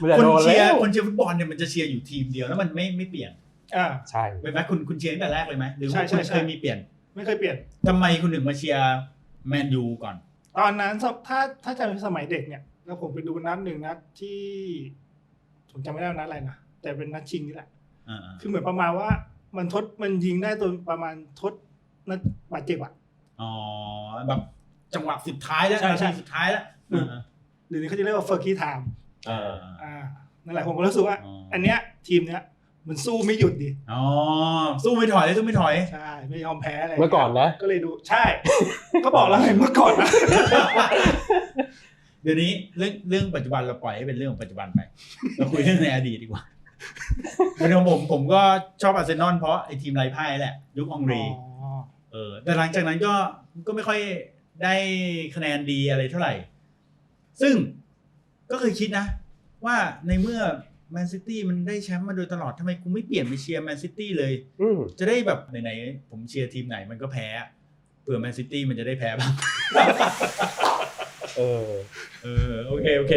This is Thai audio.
มันจะคนโดนเชียแล้ร์วคนเชียร์ฟุตบอลเนี่ยมันจะเชียร์อยู่ทีมเดียวแล้วมันไม่ไม่เปลี่ยนอ่าใช่เป็นไหมคุณคุณเชียร์ตั้งแต่แรกเลยไหมหรือใช่ว่าใช่คุณใช่เคยมีเปลี่ยน ไม่เคยเปลี่ยนทำไมคุณถึงมาเชียร์แมนยูก่อน ตอนนั้นสถ้าถ้าจำสมัยเด็กเนี่ยแล้วผมไปดูนัดหนึ่งนัดที่ผมจำไม่ได้ว่านัดอะไรนะแต่เป็นนัดชิงนี่แหละอ่าคือเหมือนประมาณว่ามันทดมันยิงได้ตัวประมาณทดนัดบาดเจ็บอะๆอ๋อแบบจังหวะสุดท้ายแล้วใช่ใช่นาทีสุดท้ายแล้วอืมหรือนี่เขาจะเรียกว่าเฟอร์กี้ไทม์เอออ่านั่นแหละผมก็รู้สึกว่าอ๋ออัอันเนี้ยทีมเนี้ยมันสู้ไม่หยุดดิอ๋อสู้ไม่ถอยสู้ไม่ถอยใช่ไม่ยอมแพ้อะไรเมื่อก่อนนะก็เลยดูใช่ ก็บอกแล้วไงเมื่อก่อนนะเดี๋ยวนี้เรื่องเรื่องปัจจุบันเราปล่อยให้เป็นเรื่องของปัจจุบันไปเราคุยเรื่องในอดีตดีกว่าเป็นของผมผมก็ชอบอาร์เซนอลเพราะไอ้ทีมไร้พ่ายแหละยุคอองรีอ๋อเออแต่หลังจากนั้นก็ก็ไม่ค่อยได้คะแนนดีอะไรเท่าไหร่ ซึ่งก็เคยคิดนะ ว่าในเมื่อแมนซิตี้มันได้แชมป์มาโดยตลอดทำไมกูไม่เปลี่ยนไปเชียร์แมนซิตี้เลย อืมจะได้แบบไหนๆผมเชียร์ทีมไหนมันก็แพ้เผื่อแมนซิตี้มันจะได้แพ้บ้าง เออ เออ โอเค โอเค